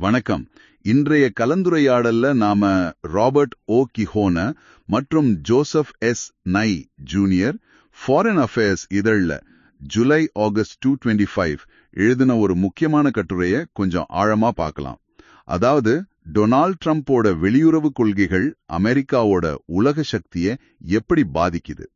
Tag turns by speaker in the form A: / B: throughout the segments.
A: வணக்கம். இன்றைய கலந்துரையாடல்ல நாம ராபர்ட் ஓ கிஹோன மற்றும் Joseph S. Nye Junior Foreign Affairs இதழ்ல July August two twenty five எழுதின ஒரு முக்கியமான கட்டுரையை கொஞ்சம் ஆழமா பார்க்கலாம். அதாவது டொனால்ட் ட்ரம்ப்போட வெளியுறவு கொள்கைகள் அமெரிக்காவோட உலக சக்தியை எப்படி பாதிக்குது?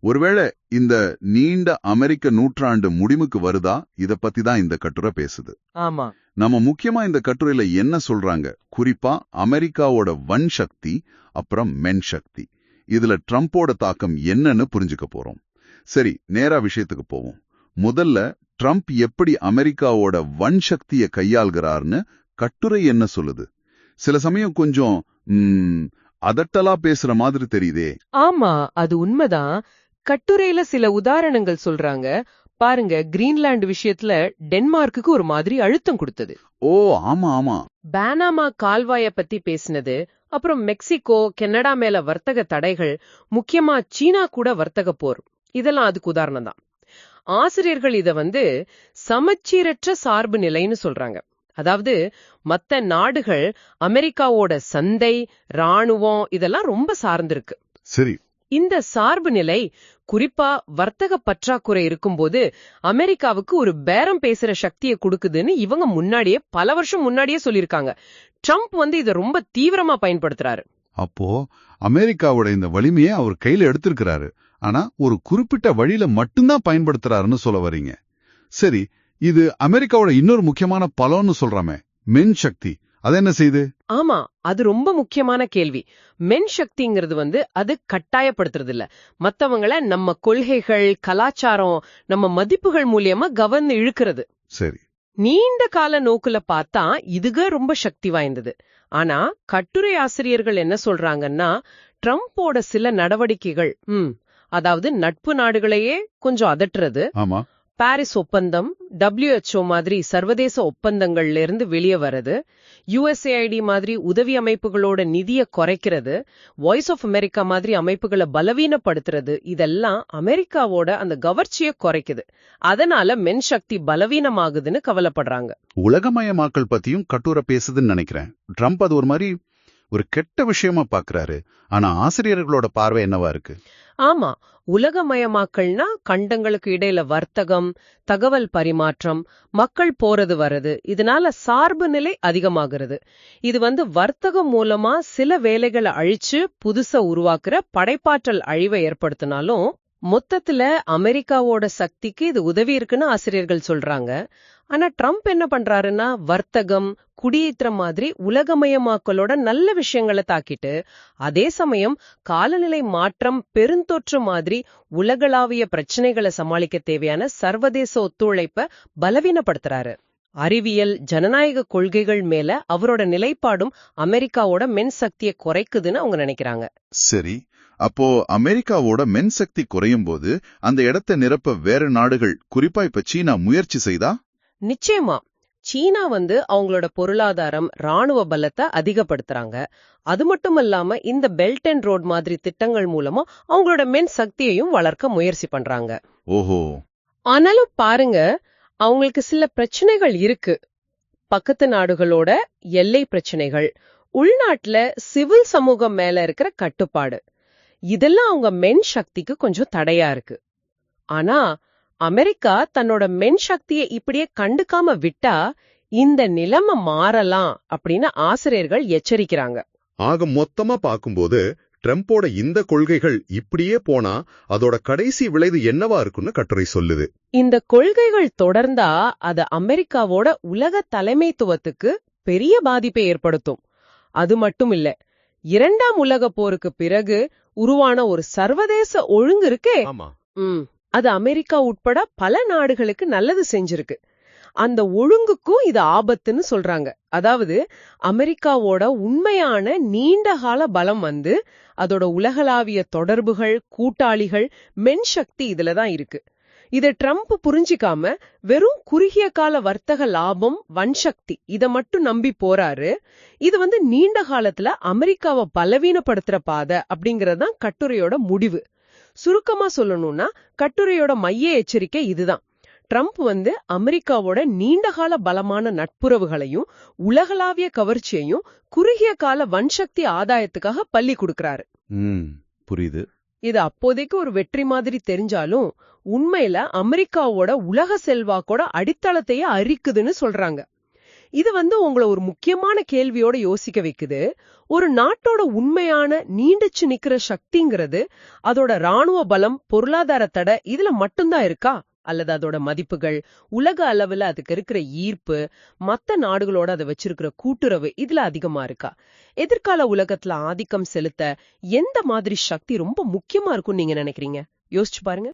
A: ஒருவேளை இந்த நீண்ட அமெரிக்க நூற்றாண்டு முடிவுக்கு வருதா? இத பத்தி தான் இந்த கட்டுரை பேசுது.
B: ஆமா.
A: நம்ம முக்கியமா இந்த கட்டுரையில என்ன சொல்றாங்க? குறிப்பா அமெரிக்காவோட வன் சக்தி அப்புறம் மென் சக்தி. இதுல ட்ரம்ப்போட தாக்கம் என்னன்னு புரிஞ்சுக்க போறோம். சரி நேரா விஷயத்துக்கு போவோம். முதல்ல ட்ரம்ப் எப்படி அமெரிக்காவோட வன் சக்தியை கையாள்கிறார்னு கட்டுரை என்ன சொல்லுது? சில சமயம் கொஞ்சம் அதட்டலா பேசுற மாதிரி தெரியுதே.
B: ஆமா அது உண்மைதான். கட்டுரையில சில உதாரணங்கள் சொல்றாங்க. பாருங்க கிரீன்லாந்து விஷயத்துல டென்மார்க்குக்கு ஒரு மாதிரி அழுத்தம் கொடுத்தது.
A: ஓ ஆமா ஆமா.
B: பேனாமா கால்வாய பத்தி பேசினது அப்புறம் மெக்சிகோ கனடா மேல வர்த்தக தடைகள் முக்கியமா சீனா கூட வர்த்தக போர் இதெல்லாம் அதுக்கு உதாரணம் தான். ஆசிரியர்கள் இத வந்து சமச்சீரற்ற சார்பு நிலைன்னு சொல்றாங்க. அதாவது மத்த நாடுகள் அமெரிக்காவோட சந்தை ராணுவம் இதெல்லாம் ரொம்ப சார்ந்திருக்கு.
A: சரி
B: இந்த சார்பு நிலை குறிப்பா வர்த்தக பற்றாக்குறை இருக்கும்போது அமெரிக்காவுக்கு ஒரு பேரம் பேசுற சக்தியை கொடுக்குதுன்னு இவங்க முன்னாடியே பல வருஷம் முன்னாடியே சொல்லியிருக்காங்க. ட்ரம்ப் வந்து இத ரொம்ப தீவிரமா பயன்படுத்துறாரு.
A: அப்போ அமெரிக்காவோட இந்த வலிமையை அவர் கையில எடுத்திருக்கிறாரு. ஆனா ஒரு குறிப்பிட்ட வழியில மட்டும்தான் பயன்படுத்துறாருன்னு சொல்ல வர்றீங்க சரி இது அமெரிக்காவோட இன்னொரு முக்கியமான பலம்னு சொல்றாமே மென் சக்தி அது என்ன செய்யுது
B: ஆமா அது ரொம்ப முக்கியமான கேள்வி. மென் சக்திங்கிறது வந்து அது கட்டாயப்படுத்துறது இல்ல மத்தவங்கள நம்ம கொள்கைகள் கலாச்சாரம் நம்ம மதிப்புகள் மூலியமா கவர்ந்து இழுக்கிறது.
A: சரி.
B: நீண்ட கால நோக்குல பார்த்தா இதுக ரொம்ப சக்தி வாய்ந்தது. ஆனா கட்டுரை ஆசிரியர்கள் என்ன சொல்றாங்கன்னா ட்ரம்போட சில நடவடிக்கைகள் ம் அதாவது நட்பு நாடுகளையே கொஞ்சம் அதட்டுறது.
A: ஆமா.
B: பாரிஸ் ஒப்பந்தம் டபிள்யூஹெச்ஓ மாதிரி சர்வதேச ஒப்பந்தங்கள்ல இருந்து வெளியே வர்றது யுஎஸ்ஏஐடி மாதிரி உதவி அமைப்புகளோட நிதியை குறைக்கிறது வாய்ஸ் ஆஃப் அமெரிக்கா மாதிரி அமைப்புகளை பலவீனப்படுத்துறது இதெல்லாம் அமெரிக்காவோட அந்த கவர்ச்சியை குறைக்குது. அதனால மென் சக்தி பலவீனமாகுதுன்னு கவலைப்படுறாங்க.
A: உலகமயமாக்கல் பத்தியும் கட்டுரை பேசுதுன்னு நினைக்கிறேன். ட்ரம்ப் அது ஒரு மாதிரி ஒரு கெட்ட விஷயமா பாக்குறாரு. ஆனா ஆசிரியர்களோட பார்வை என்னவா இருக்கு?
B: ஆமா. உலகமயமாக்கல்னா கண்டங்களுக்கு இடையில வர்த்தகம் தகவல் பரிமாற்றம் மக்கள் போறது வர்றது. இதனால சார்பு நிலை அதிகமாகிறது. இது வந்து வர்த்தகம் மூலமா சில வேலைகளை அழிச்சு புதுசா உருவாக்குற படைப்பாற்றல் அழிவை ஏற்படுத்தினாலும் மொத்தத்துல அமெரிக்காவோட சக்திக்கு இது உதவி இருக்குன்னு ஆசிரியர்கள் சொல்றாங்க. ஆனா ட்ரம்ப் என்ன பண்றாருன்னா வர்த்தகம் குடியேற்றம் மாதிரி உலகமயமாக்கலோட நல்ல விஷயங்களை தாக்கிட்டு அதே சமயம் காலநிலை மாற்றம் பெருந்தொற்று மாதிரி உலகளாவிய பிரச்சனைகளை சமாளிக்க தேவையான சர்வதேச ஒத்துழைப்ப பலவீனப்படுத்துறாரு. அறிவியல் ஜனநாயக கொள்கைகள் மேல அவரோட நிலைப்பாடும் அமெரிக்காவோட மென் சக்தியை குறைக்குதுன்னு அவங்க நினைக்கிறாங்க.
A: சரி. அப்போ அமெரிக்காவோட மென் சக்தி குறையும் போது அந்த இடத்தை நிரப்ப வேற நாடுகள் குறிப்பா இப்ப சீனா முயற்சி செய்தா?
B: நிச்சயமா சீனா வந்து அவங்களோட பொருளாதாரம் ராணுவ பலத்தை அதிகப்படுத்துறாங்க. அது மட்டும் இல்லாம இந்த பெல்ட் அண்ட் ரோட் மாதிரி திட்டங்கள் மூலமா அவங்களோட மென் சக்தியையும் வளர்க்க முயற்சி பண்றாங்க.
A: ஓஹோ.
B: ஆனாலும் பாருங்க அவங்களுக்கு சில பிரச்சனைகள் இருக்கு. பக்கத்து நாடுகளோட எல்லை பிரச்சனைகள் உள்நாட்டுல சிவில் சமூகம் மேல இருக்கிற கட்டுப்பாடு. இதெல்லாம் அவங்க மென் சக்திக்கு கொஞ்சம் தடையா இருக்கு. ஆனா அமெரிக்கா தன்னோட மென் சக்தியை இப்படியே கண்டுக்காம விட்டா இந்த நிலைமை மாறலாம் அப்படின்னு ஆசிரியர்கள் எச்சரிக்கிறாங்க.
C: ஆக மொத்தமா பார்க்கும்போது ட்ரம்போட இந்த கொள்கைகள் இப்படியே போனா அதோட கடைசி விளைவு என்னவா இருக்குன்னு கட்டுரை சொல்லுது.
B: இந்த கொள்கைகள் தொடர்ந்தா அது அமெரிக்காவோட உலக தலைமைத்துவத்துக்கு பெரிய பாதிப்பை ஏற்படுத்தும். அது மட்டும் இல்ல இரண்டாம் உலக போருக்கு பிறகு உருவான ஒரு சர்வதேச ஒழுங்கு இருக்கே. அது அமெரிக்கா உட்பட பல நாடுகளுக்கு நல்லது செஞ்சிருக்கு. அந்த ஒழுங்குக்கும் இது ஆபத்துன்னு சொல்றாங்க. அதாவது அமெரிக்காவோட உண்மையான நீண்ட கால பலம் வந்து அதோட உலகளாவிய தொடர்புகள் கூட்டாளிகள் மென் சக்தி இதுல தான் இருக்கு. இத ட்ரம்ப் புரிஞ்சிக்காம வெறும் குறுகிய கால வர்த்தக லாபம் வன்சக்தி இத மட்டும் நம்பி போறாரு. இது வந்து நீண்ட காலத்துல அமெரிக்காவை பலவீனப்படுத்துற பாதை அப்படிங்கறதுதான் கட்டுரையோட முடிவு. சுருக்கமா சொல்லணும்னா கட்டுரையோட மைய எச்சரிக்கை இதுதான். ட்ரம்ப் வந்து அமெரிக்காவோட நீண்டகால பலமான நட்புறவுகளையும் உலகளாவிய கவர்ச்சியையும் குறுகிய கால வன்சக்தி ஆதாயத்துக்காக பள்ளி கொடுக்கறாரு.
A: புரியுது.
B: இது அப்போதைக்கு ஒரு வெற்றி மாதிரி தெரிஞ்சாலும் உண்மையில அமெரிக்காவோட உலக செல்வாக்கோட அடித்தளத்தையே அரிக்குதுன்னு சொல்றாங்க. இது வந்து உங்களை ஒரு முக்கியமான கேள்வியோட யோசிக்க வைக்குது. ஒரு நாட்டோட உண்மையான நீண்டுச்சு நிக்கிற சக்திங்கிறது அதோட ராணுவ பலம் பொருளாதார தடை இதுல மட்டும்தான் இருக்கா? அல்லது அதோட மதிப்புகள் உலக அளவுல அதுக்கு இருக்கிற ஈர்ப்பு மத்த நாடுகளோட அதை வச்சிருக்கிற கூட்டுறவு இதுல அதிகமா இருக்கா? எதிர்கால உலகத்துல ஆதிக்கம் செலுத்த எந்த மாதிரி சக்தி ரொம்ப முக்கியமா இருக்கும்னு நீங்க நினைக்கிறீங்க? யோசிச்சு பாருங்க.